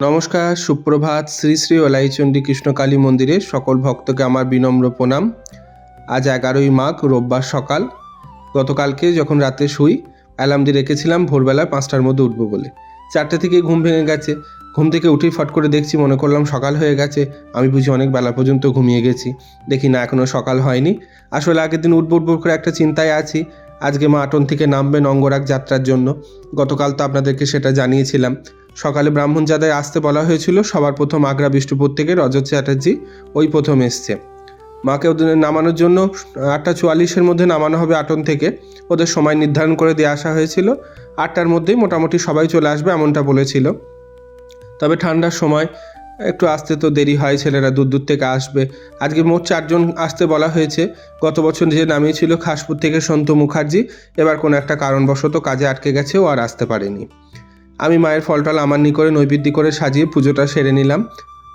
নমস্কার, সুপ্রভাত শ্রী শ্রী ওলাইচণ্ডী কৃষ্ণকালী মন্দিরে সকল ভক্তকে আমার বিনম্র প্রণাম। আজ এগারোই মাঘ, রোববার সকাল। গতকালকে যখন রাতে শুই, অ্যালার্ম দিয়ে রেখেছিলাম, ভোরবেলা পাঁচটার মধ্যে উঠবো বলে। চারটে থেকে ঘুম ভেঙে গেছে। ঘুম থেকে উঠেই ফট করে দেখছি, মনে করলাম সকাল হয়ে গেছে। আমি বুঝি অনেক বেলা পর্যন্ত ঘুমিয়ে গেছি। দেখি না এখনও সকাল হয়নি। আসলে আগের দিন উঠবো উঠবো করে একটা চিন্তায় আছি। আজকে মা আটন থেকে নামবেন অঙ্গরাগ যাত্রার জন্য। গতকাল তো আপনাদেরকে সেটা জানিয়েছিলাম। সকালে ব্রাহ্মণ যাদের আসতে বলা হয়েছিল, সবার প্রথম আগ্রা বিষ্ণুপুর থেকে রজত চ্যাটার্জি ওই প্রথম এসছে। মাকে ওদের নামানোর জন্য আটটা চুয়াল্লিশের মধ্যে নামানো হবে আটন থেকে। ওদের সময় নির্ধারণ করে দিয়ে আসা হয়েছিল। আটটার মধ্যেই মোটামুটি সবাই চলে আসবে এমনটা বলেছিল। তবে ঠান্ডার সময় একটু আসতে তো দেরি হয়, ছেলেরা দূর দূর থেকে আসবে। আজকে মোট চারজন আসতে বলা হয়েছে। গত বছর যে নামিয়েছিল খাসপুর থেকে সন্তু মুখার্জি, এবার কোনো একটা কারণবশত কাজে আটকে গেছে ও আর আসতে পারেনি। আমি মায়ের ফলটল আমার করে নৈবেদ্য করে সাজিয়ে পুজোটা সেরে নিলাম।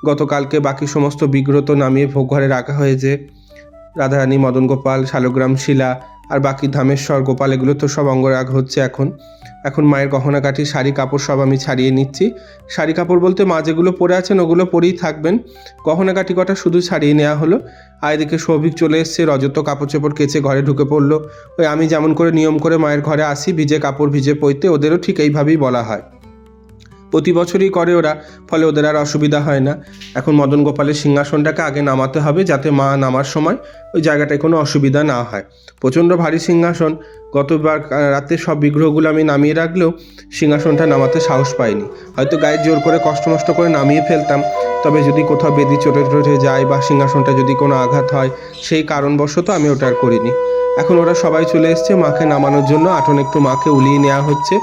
গতকালকে বাকি সমস্ত বিগ্রহ তো নামিয়ে ভোগ ঘরে রাখা হয়েছে। রাধারানী মদন গোপাল শালগ্রাম, শিলা আর বাকি ধামেশ্বর গোপাল এগুলো তো সব অঙ্গরাগ হচ্ছে এখন। এখন মায়ের গহনাকাঠি শাড়ি, কাপড় সব আমি ছাড়িয়ে নিচ্ছি। শাড়ি, কাপড় বলতে মা যেগুলো পরে আছেন ওগুলো পরেই থাকবেন। গহনাকাঠি কটা শুধু ছাড়িয়ে নেওয়া হলো। আর এদিকে সৌভিক চলে এসছে, রজত কাপড় চোপড় কেচে ঘরে ঢুকে পড়ল। ওই আমি যেমন করে নিয়ম করে মায়ের ঘরে আসি, ভিজে কাপড় ভিজে পইতে, ওদেরও ঠিক এইভাবেই বলা হয়। প্রতি বছরই করে ওরা, ফলে ওদের আর অসুবিধা হয় না। এখন মদন গোপালের সিংহাসনটাকে আগে নামাতে হবে যাতে মা নামার সময় ওই জায়গাটায় কোনো অসুবিধা না হয়। প্রচণ্ড ভারী সিংহাসন, গতবার রাতে সব বিগ্রহগুলো আমি নামিয়ে রাখলেও সিংহাসনটা নামাতে সাহস পাইনি। হয়তো গায়ে জোর করে কষ্ট মষ্ট করে নামিয়ে ফেলতাম, তবে যদি কোথাও বেদি চটে চটে যায় বা সিংহাসনটা যদি কোনো আঘাত হয়, সেই কারণবশত আমি ওটা আর করিনি। এখন ওরা সবাই চলে এসছে, মাকে নামানোর জন্য। আটন একটু মাকে উলিয়ে নেওয়া হচ্ছে।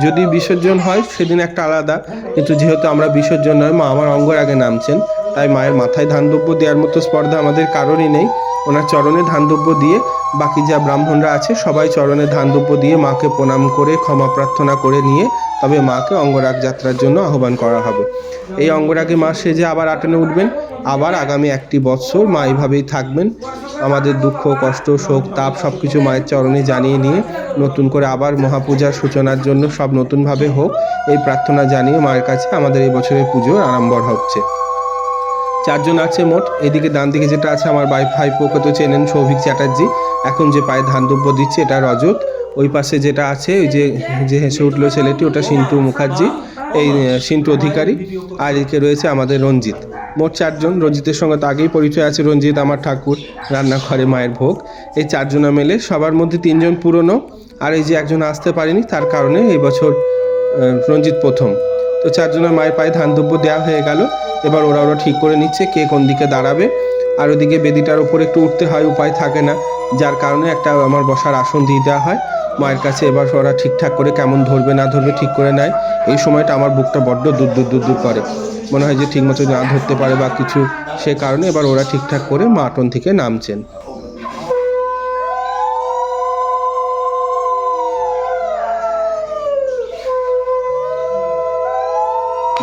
যদি বিসর্জন হয়, সেদিন একটা আলাদা। কিন্তু যেহেতু আমরা বিসর্জন নয়, মা আমার অঙ্গর আগে নামছেন, তাই মায়ের মাথায় ধান দ্রব্য দেওয়ার মতো স্পর্ধা আমাদের কারোরই নেই। ওনার চরণে ধানদ্রব্য দিয়ে বাকি যা ব্রাহ্মণরা আছে সবাই চরণে ধানদ্রব্য দিয়ে মাকে প্রণাম করে, ক্ষমা প্রার্থনা করে নিয়ে তবে মাকে অঙ্গরাগ যাত্রার জন্য আহ্বান করা হবে। এই অঙ্গরাগে মা সেজে আবার আটনে উঠবেন। আবার আগামী একটি বৎসর মা এইভাবেই থাকবেন। আমাদের দুঃখ, কষ্ট, শোক, তাপ সব কিছু মায়ের চরণে জানিয়ে নিয়ে নতুন করে আবার মহাপূজার সূচনার জন্য সব নতুনভাবে হোক, এই প্রার্থনা জানিয়ে মায়ের কাছে আমাদের এই বছরের পুজোর আড়ম্বর হচ্ছে। চারজন আছে মোট। এদিকে ডান দিকে যেটা আছে, আমার বাই ভাই পোকে তো চেনেন? সৌভিক চ্যাটার্জি। এখন যে পায়ে ধান দ্রব্য দিচ্ছে, এটা রজত। ওই পাশে যেটা আছে, ওই যে যে হেসে উঠল ছেলেটি, ওটা সিন্টু মুখার্জি, এই সিন্টু অধিকারী। আর এদিকে রয়েছে আমাদের রঞ্জিত। মোট চারজন। রঞ্জিতের সঙ্গে তো আগেই পরিচয় আছে রঞ্জিত, আমার ঠাকুর, রান্নাঘরে মায়ের ভোগ। এই চারজনা মেলে সবার মধ্যে তিনজন পুরনো। আর এই যে একজন আসতে পারেনি, তার কারণে এই বছর রঞ্জিত প্রথম। তো চারজনের মায়ের পায়ে ধান দ্রব্য দেওয়া হয়ে গেল। এবার ওরা ওরা ঠিক করে নিচ্ছে কে কোন দিকে দাঁড়াবে। আর ওদিকে বেদিটার উপর একটু উঠতে হয়, উপায় থাকে না। যার কারণে একটা আমার বসার আসন দিয়ে দেওয়া হয়। মায়ের কাছে এবার ওরা ঠিকঠাক করে কেমন ধরবে না ধরবে ঠিক করে নেয়। এই সময়টা আমার বুকটা বড্ড দূর দূর দূর দূর করে। মনে হয় যে ঠিকমতো না ধরতে পারে বা কিছু সে কারণে এবার ওরা ঠিকঠাক করে মাটন থেকে নামছেন।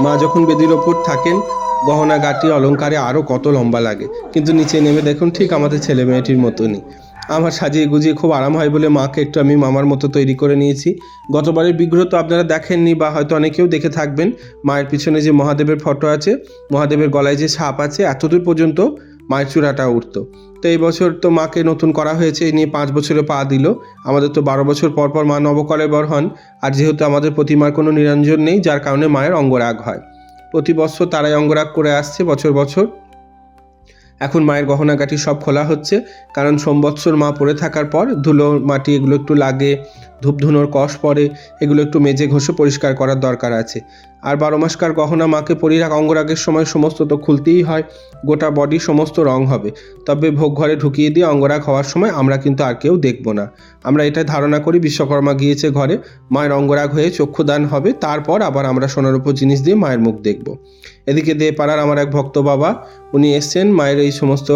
মা যখন বেদির ওপর থাকেন, গহনা, গাটি, অলঙ্কারে আরও কত লম্বা লাগে। কিন্তু নিচে নেমে দেখুন ঠিক আমাদের ছেলে মেয়েটির মতনই। আমার সাজিয়ে গুজিয়ে খুব আরাম হয় বলে মাকে একটু আমি মামার মতো তৈরি করে নিয়েছি। গতবারের বিগ্রহ তো আপনারা দেখেননি বা হয়তো অনেকেও দেখে থাকবেন। মায়ের পিছনে যে মহাদেবের ফটো আছে, মহাদেবের গলায় যে সাপ আছে, এতদূর পর্যন্ত মায়ের চূড়াটা উঠতো। তো এই বছর তো মাকে নতুন করা হয়েছে এই নিয়ে পাঁচ বছরে পা দিল। আমাদের তো বারো বছর পর পর মা নবকলেবর হন। আর যেহেতু আমাদের প্রতিমার কোনো নিরঞ্জন নেই, যার কারণে মায়ের অঙ্গরাগ হয়। প্রতি বছর তারাই অঙ্গরাগ করে আসছে বছর বছর। এখন মায়ের গহনাগাটি সব খোলা হচ্ছে। কারণ সোমবৎসর মা পড়ে থাকার পর ধুলো, মাটি এগুলো একটু লাগে ধূপ ধুনোর কষ পড়ে, এগুলো একটু মেজে ঘষে পরিষ্কার করার দরকার আছে। আর বারো মাসকার গহনা মাকে পরিরাগ অঙ্গরাগের সময় সমস্ত তো খুলতেই হয়, গোটা বডি সমস্ত রং হবে। তবে ভোগ ঘরে ঢুকিয়ে দিয়ে অঙ্গরাগ হওয়ার সময় আমরা কিন্তু আর কেউ দেখব না। আমরা এটা ধারণা করি, বিশ্বকর্মা গিয়েছে ঘরে, মায়ের অঙ্গরাগ হয়ে চক্ষুদান হবে, তারপর আবার আমরা সোনার উপর জিনিস দিয়ে মায়ের মুখ দেখব। এদিকে দে পাড়ার আমার এক ভক্ত বাবা, উনি এসছেন, মায়ের এই সমস্ত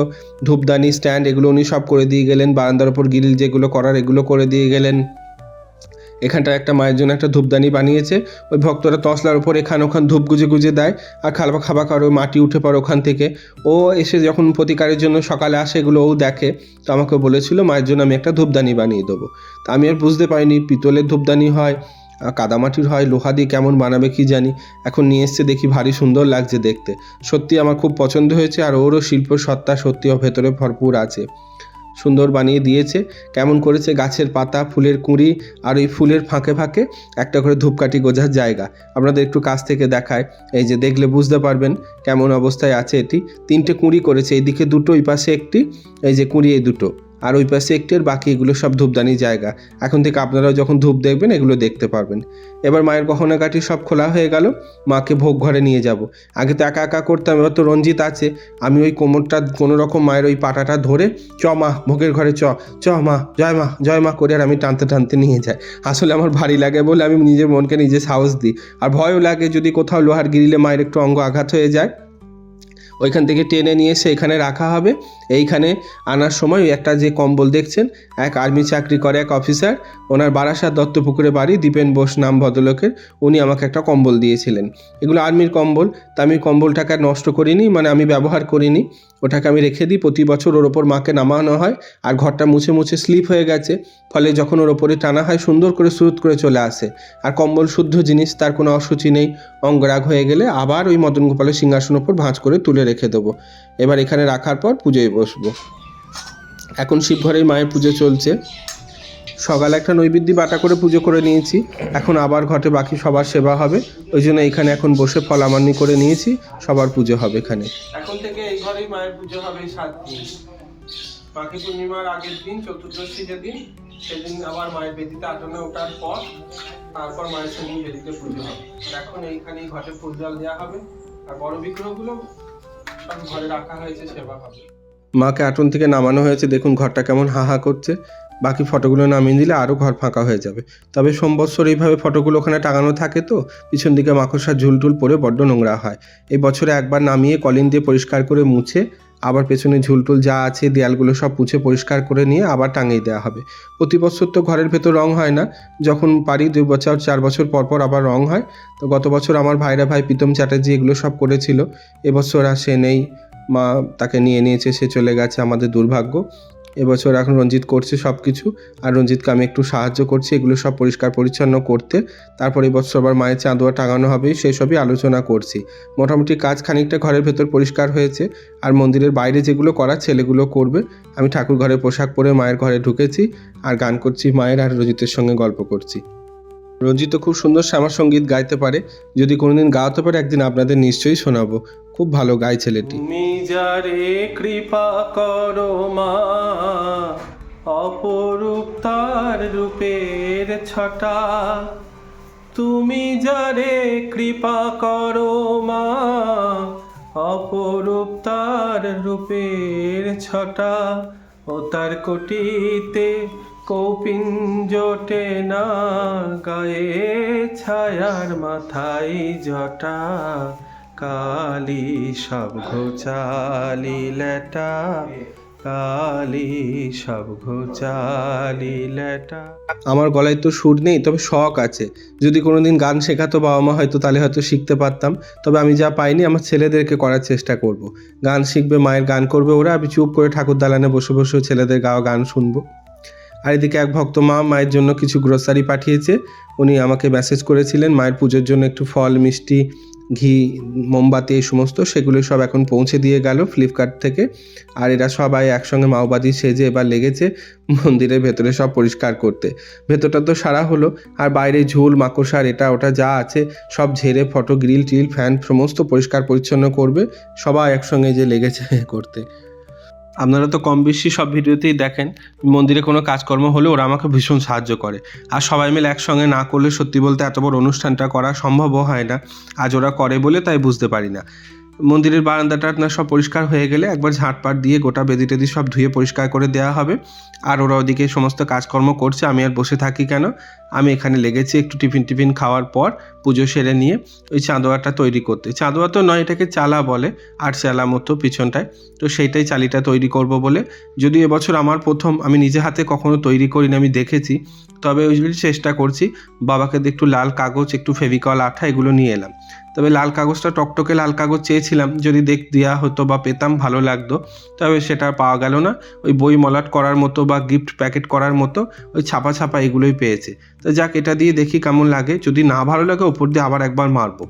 ধূপদানি স্ট্যান্ড এগুলো উনি সব করে দিয়ে গেলেন, বারান্দার ওপর গিরিল যেগুলো করার, এগুলো করে দিয়ে গেলেন। এখানটায় একটা মায়ের জন্য একটা ধূপদানি বানিয়েছে। ওই ভক্তরা তসলার উপর এখান ওখান ধূপ গুজে গুজে দেয় আর খাবার খাবার করে মাটি উঠে পড়ে ওখান থেকে। ও এসে যখন প্রতিকারের জন্য সকালে আসে এগুলো ও দেখে, তো আমাকে বলেছিল, মায়ের জন্য আমি একটা ধূপদানি বানিয়ে দেবো। তা আমি আর বুঝতে পারিনি, পিতলের ধূপদানি হয় কাদামাটির হয়, লোহা দিয়ে কেমন বানাবে কি জানি। এখন নিয়ে এসছে, দেখি ভারী সুন্দর লাগছে দেখতে। সত্যি আমার খুব পছন্দ হয়েছে আর ওরও শিল্প সত্তা সত্যিও ভেতরে ভরপুর আছে। সুন্দর বানিয়ে দিয়েছে। কেমন করেছে গাছের পাতা, ফুলের কুঁড়ি আর ওই ফুলের ফাঁকে ফাঁকে একটা করে ধূপকাঠি গোঝার জায়গা। আপনাদের একটু কাছ থেকে দেখায়। এই যে দেখলে বুঝতে পারবেন কেমন অবস্থায় আছে এটি। তিনটে কুঁড়ি করেছে এইদিকে দুটো, ওই পাশে একটি, এই যে কুঁড়ি, এই দুটো। আর ওই পাশে একটি বাকি এগুলো সব ধূপদানি জায়গা। এখন থেকে আপনারাও যখন ধূপ দেখবেন, এগুলো দেখতে পারবেন। এবার মায়ের গহনাকাঠি সব খোলা হয়ে গেল, মাকে ভোগ ঘরে নিয়ে যাব। আগে তো একা একা করতাম, এবার তো রঞ্জিত আছে। আমি ওই কোমরটা কোনো রকম মায়ের ওই পাটাটা ধরে, চ মা, ভোগের ঘরে চ চ মা, জয় মা জয় মা করে আর আমি টানতে টানতে নিয়ে যাই। আসলে আমার ভারী লাগে বলে আমি নিজের মনকে নিজে সাহস দিই। আর ভয়ও লাগে যদি কোথাও লোহার গিরিলে মায়ের একটু অঙ্গ আঘাত হয়ে যায়। ওইখান থেকে টেনে নিয়ে এসে এখানে রাখা হবে। এইখানে আনার সময় একটা যে কম্বল দেখছেন, এক আর্মি চাকরি করে এক অফিসার, ওনার বারাসাত দত্তপুকুরে বাড়ি, দীপেন বোস নাম ভদ্রলোকের, উনি আমাকে একটা কম্বল দিয়েছিলেন। এগুলো আর্মির কম্বল, তা আমি কম্বলটাকে নষ্ট করিনি মানে আমি ব্যবহার করিনি, ওটাকে আমি রেখে দিই, প্রতি বছর ওর ওপর মাকে নামানো হয়, আর ঘরটা মুছে মুছে স্লিপ হয়ে গেছে, ফলে যখন ওর ওপরে টানা হয়, সুন্দর করে স্রুত করে চলে আসে। আর কম্বল শুদ্ধ জিনিস, তার কোনো অসুচি নেই, অঙ্গরাগ হয়ে গেলে আবার ওই মদন গোপালের সিংহাসন ওপর ভাঁজ করে তুলে রেখে দেবো। এবার এখানে রাখার পর পুজোয় বসবো। এখন শিবঘরেই মায়ের পুজো চলছে। সকালে একটা নৈবেদ্য বাটা করে পুজো করে নিয়েছি। এখন আবার ঘটে বাকি সবার সেবা হবে। ওই জন্য এখানে এখন বসে ফলামান্নি করে নিয়েছি। সবার পুজো হবে এখানে। এখন থেকে এই ঘরেই মায়ের পুজো হবে সাত দিন। বাকি পূর্ণিমার আগের দিন, চতুর্দশী যেদিন, সেদিন আবার মায়ের বেদিতে আটনে ওঠার পর তারপর মায়ের সঙ্গে বেদিতে পুজো হবে। এখন এইখানেই ঘটে ফুল জল দেওয়া হবে। আর বড় বিগ্রহগুলো মাকে আটন থেকে নামানো হয়েছে, দেখুন ঘরটা কেমন হা হা করছে। বাকি ফটোগুলো নামিয়ে দিলে আরও ঘর ফাঁকা হয়ে যাবে। তবে সোমবৎসর এইভাবে ফটোগুলো ওখানে টাঙানো থাকে তো, পিছন দিকে মাকড়সার ঝুলটুল পরে বড্ড নোংরা হয়। এই বছরে একবার নামিয়ে কলিন দিয়ে পরিষ্কার করে মুছে আবার পেছনে ঝুলটুল যা আছে, দেয়ালগুলো সব পুছে পরিষ্কার করে নিয়ে আবার টাঙিয়ে দেওয়া হবে। প্রতি বছর তো ঘরের ভেতর রং হয় না। যখন পারি দুই বছর, চার বছর পর পর আবার রং হয়। তো গত বছর আমার ভাইরা ভাই প্রীতম চ্যাটার্জি এগুলো সব করেছিল। এবছর আর সে নেই। মা তাকে নিয়ে নিয়েছে, সে চলে গেছে আমাদের দুর্ভাগ্য। এবছর এখন রঞ্জিত করছে সব কিছু আর রঞ্জিতকে আমি একটু সাহায্য করছি, এগুলো সব পরিষ্কার পরিচ্ছন্ন করতে। তারপর এবছর আবার মায়ের চাঁদোয়া টাঙানো হবে, সেই সবই আলোচনা করছি। মোটামুটি কাজ খানিকটা ঘরের ভেতর পরিষ্কার হয়েছে, আর মন্দিরের বাইরে যেগুলো করার ছেলেগুলো করবে। আমি ঠাকুর ঘরে পোশাক পরে মায়ের ঘরে ঢুকেছি, আর গান করছি মায়ের আর রঞ্জিতের সঙ্গে গল্প করছি। রঞ্জিত খুব সুন্দর শ্যামা সংগীত গাইতে পারে। যদি কোনোদিন গাওয়াতে পারে, একদিন আপনাদের নিশ্চয়ই শোনাবো। খুব ভালো গায় ছেলেটি। যারে কৃপা করো মা, অপরূপ তার রূপের ছটা। তুমি যারে কৃপা করো মা, অপরূপ তার রূপের ছটা। ও তার কোটিতে কৌপিন জোটে না, গায়ে ছায়ার মাথায় জটা, কালি সব ঘোচালি লেটা, কালি সব ঘোচালি লেটা। আমার গলায় তো সুর নেই, তবে শখ আছে। যদি কোনোদিন গান শেখাতো বাবা মা হয়তো তাহলে হয়তো শিখতে পারতাম। তবে আমি যা পাইনি, আমার ছেলেদেরকে করার চেষ্টা করব। গান শিখবে, মায়ের গান করবে ওরা, আমি চুপ করে ঠাকুর দালানে বসে বসে ছেলেদের গাওয়া গান শুনব। আর এদিকে এক ভক্ত মা মায়ের জন্য কিছু গ্রোসারি পাঠিয়েছে। উনি আমাকে মেসেজ করেছিলেন, মায়ের পুজোর জন্য একটু ফল, মিষ্টি, ঘি, মোমবাতি এই সমস্ত সেগুলো সব এখন পৌঁছে দিয়ে গেল ফ্লিপকার্ট থেকে। আর এরা সবাই একসঙ্গে মাওবাদী সেজে এবার লেগেছে মন্দিরের ভেতরে সব পরিষ্কার করতে। ভেতরটা তো সারা হলো, আর বাইরে ঝোল, মাকড়সার এটা ওটা যা আছে সব ঝেড়ে, ফটো গ্রিল টিল ফ্যান সমস্ত পরিষ্কার পরিচ্ছন্ন করবে। সবাই একসঙ্গে যে লেগেছে করতে। আপনারা তো কম বেশি সব ভিডিওতেই দেখেন, মন্দিরে কোনো কাজকর্ম হলে ওরা আমাকে ভীষণ সাহায্য করে। আর সবাই মিলে একসঙ্গে না করলে সত্যি বলতে এত বড় অনুষ্ঠানটা করা সম্ভবও হয় না। আজ ওরা করে বলে তাই বুঝতে পারি না। মন্দিরের বারান্দাটা আপনার সব পরিষ্কার হয়ে গেলে একবার ঝাঁটপাট দিয়ে গোটা বেদি টেদি সব ধুয়ে পরিষ্কার করে দেওয়া হবে। আর ওরা ওদিকে সমস্ত কাজকর্ম করছে, আমি আর বসে থাকি কেন? আমি এখানে লেগেছি একটু টিফিন টিফিন খাওয়ার পর, পুজো সেরে নিয়ে ওই চাঁদোয়াটা তৈরি করতে। চাঁদোয়া তো নয়, এটাকে চালা বলে আর চালা মতো পিছনটায়। তো সেইটাই চালিটা তৈরি করব বলে। যদি এবছর আমার প্রথম, আমি নিজে হাতে কখনো তৈরি করিনি, আমি দেখেছি। তবে ওই চেষ্টা করছি, বাবাকে একটু লাল কাগজ, একটু ফেভিকল আঠা এগুলো নিয়ে এলাম। তবে লাল কাগজটা টকটকে লাল কাগজ চেয়েছিলাম। যদি দেখ দেওয়া হতো বা পেতাম, ভালো লাগতো। তবে সেটা পাওয়া গেল না। ওই বই মলাট করার মতো বা গিফট প্যাকেট করার মতো ওই ছাপা ছাপা এগুলোই পেয়েছে। তো যাক, এটা দিয়ে দেখি কেমন লাগে। যদি না ভালো লাগে, ওপর দিয়ে আবার একবার মারবো।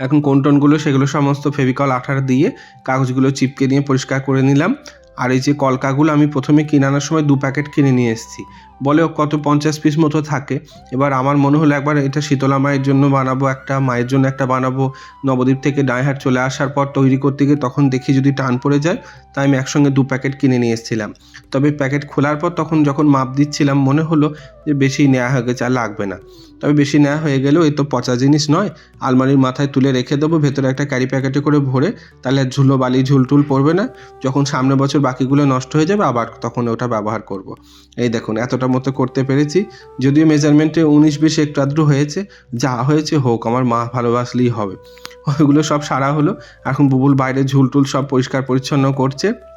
এখন কোনটনগুলো সেগুলো সমস্ত ফেভিকল আঠার দিয়ে কাগজগুলো চিপকে নিয়ে পরিষ্কার করে নিলাম। আর এই যে কলকাগুলো আমি প্রথমে কিনানোর সময় দু প্যাকেট কিনে নিয়ে এসেছি। বলে ও কত পঞ্চাশ পিস মতো থাকে। এবার আমার মনে হলো একবার এটা শীতলা মায়ের জন্য বানাবো, একটা মায়ের জন্য একটা বানাবো। নবদ্বীপ থেকে ডাইহাট চলে আসার পর তৈরি করতে গিয়ে তখন দেখি যদি টান পড়ে যায়, তাই আমি একসঙ্গে দু প্যাকেট কিনে নিয়ে এসেছিলাম। তবে প্যাকেট খোলার পর তখন যখন মাপ দিচ্ছিলাম, মনে হলো যে বেশি নেওয়া হয়ে গেছে আর লাগবে না। তবে বেশি নেওয়া হয়ে গেলেও এ তো পচা জিনিস নয়। আলমারির মাথায় তুলে রেখে দেবো, ভেতরে একটা ক্যারি প্যাকেটে করে ভরে, তাহলে ঝুলো বালি ঝুলটুল পড়বে না। যখন সামনে বছর বাকিগুলো নষ্ট হয়ে যাবে, আবার তখন ওটা ব্যবহার করব। এই দেখুন, এতটা মতো করতে পেরেছি। যদিও মেজারমেন্টে উনিশ বিশ একটু আদ্র হয়েছে, যা হয়েছে হোক, আমার মা ভালোবাসলেই হবে। ওইগুলো সব সারা হলো, এখন বুবুল বাইরে ঝুলটুল সব পরিষ্কার পরিচ্ছন্ন করছে।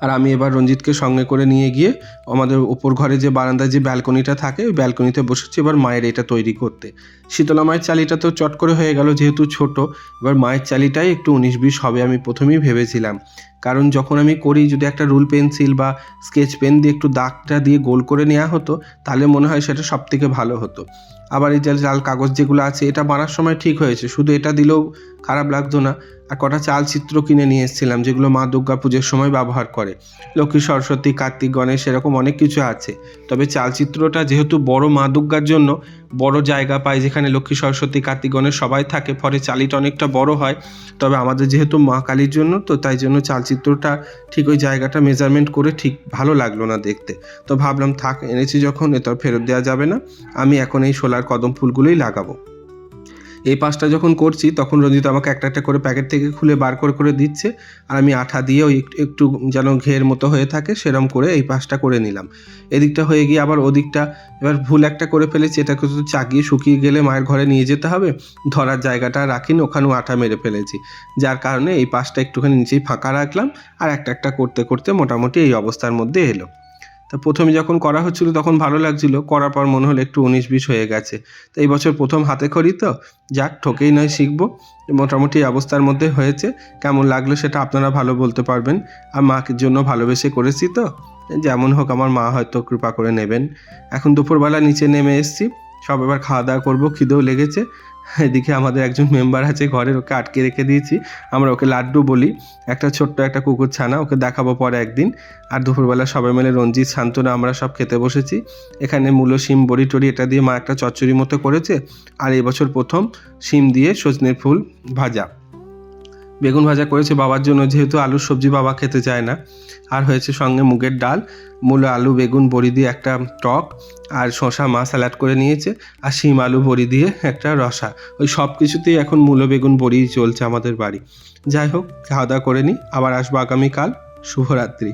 আর আমি এবার রঞ্জিতকে সঙ্গে করে নিয়ে গিয়ে আমাদের ওপর ঘরে যে বারান্দায় যে ব্যালকনিটা থাকে, ওই ব্যালকনিতে বসেছি এবার মায়ের এটা তৈরি করতে। শীতলা মায়ের চালিটা তো চট করে হয়ে গেল, যেহেতু ছোট, এবার মায়ের চালিটাই একটু উনিশ বিশ হবে আমি প্রথমেই ভেবেছিলাম। কারণ যখন আমি করি, যদি একটা রুল পেন্সিল বা স্কেচ পেন দিয়ে একটু দাগটা দিয়ে গোল করে নেওয়া হতো, তাহলে মনে হয় সেটা সব থেকে ভালো হতো। আবার এই যে লাল কাগজ যেগুলো আছে, এটা বানার সময় ঠিক হয়েছে। শুধু এটা দিলেও খারাপ লাগতো না। আর কটা চালচিত্র কিনে নিয়ে এসেছিলাম, যেগুলো মা দুর্গা পুজোর সময় ব্যবহার করে। লক্ষ্মী, সরস্বতী, কার্তিক, গণেশ, এরকম অনেক কিছু আছে। তবে চালচিত্রটা যেহেতু বড় মা দুর্গার জন্য বড় জায়গা পায় যেখানে লক্ষ্মী, সরস্বতী, কার্তিক, গণেশ সবাই থাকে। ফলে চালিটা অনেকটা বড় হয়। তবে আমাদের যেহেতু মা কালীর জন্য, তো তাই জন্য চালচিত্রটা ঠিক ওই জায়গাটা মেজারমেন্ট করে ঠিক ভালো লাগল না দেখতে। তো ভাবলাম, থাক, এনেছি যখন, এ তো ফেরত দেওয়া যাবে না। আমি এখন এই সোলার কদম ফুলগুলোই লাগাবো। এই পাশটা যখন করছি, তখন রঞ্জিত আমাকে একটা একটা করে প্যাকেট থেকে খুলে বার করে করে দিচ্ছে, আর আমি আঠা দিয়ে ওই একটু- যেন ঘের মতো হয়ে থাকে, সেরম করে এই পাশটা করে নিলাম। এদিকটা হয়ে গিয়ে আবার ওদিকটা, এবার ভুল একটা করে ফেলেছি, এটাকে তো চাগিয়ে শুকিয়ে গেলে মায়ের ঘরে নিয়ে যেতে হবে, ধরার জায়গাটা রাখিনি, ওখানেও আঠা মেরে ফেলেছি। যার কারণে এই পাশটা একটুখানি নিচেই ফাঁকা রাখলাম, আর একটা একটা করতে করতে মোটামুটি এই অবস্থার মধ্যে এলো। তা প্রথমে যখন করা হচ্ছিল তখন ভালো লাগছিল, করার পর মনে হলো একটু উনিশ বিশ হয়ে গেছে। তো এই বছর প্রথম হাতে খড়ি তো, যাক ঠকেই নয় শিখব। মোটামুটি অবস্থার মধ্যে হয়েছে, কেমন লাগল সেটা আপনারা ভালো বলতে পারবেন। আর মাকে জন্য ভালোবেসে করেছি তো, যেমন হোক আমার মা হয়তো কৃপা করে নেবেন। এখন দুপুরবেলা নিচে নেমে এসেছি, সব এবার খাওয়া দাওয়া করব, খিদেও লেগেছে। এদিকে আমাদের একজন মেম্বার আছে ঘরের, ওকে আটকে রেখে দিয়েছি। আমরা ওকে লাড্ডু বলি। একটা ছোট্ট একটা কুকুর ছানা, ওকে দেখাবো পরে একদিন। আর দুপুরবেলা সবাই মিলে রঞ্জিত, শান্তনা, আমরা সব খেতে বসেছি। এখানে মূল, শিম, বড়ি, টড়ি, এটা দিয়ে মা একটা চচ্চড়ি মতো করেছে। আর এবছর বছর প্রথম শিম দিয়ে সজনের ফুল ভাজা। বেগুন ভাজা করেছে বাবার জন্য, যেহেতু আলুর সবজি বাবা খেতে চায় না। আর হয়েছে সঙ্গে মুগের ডাল, মূল, আলু, বেগুন, বড়ি দিয়ে একটা টক আর শশা মা স্যালাড করে নিয়েছে আর শিম, আলু, বড়ি দিয়ে একটা রসা। ওই সব কিছুতেই এখন মূল, বেগুন, বড়ি চলছে আমাদের বাড়ি। যাই হোক, খাওয়া দাওয়া করে নিই, আবার আসব আগামীকাল। শুভরাত্রি।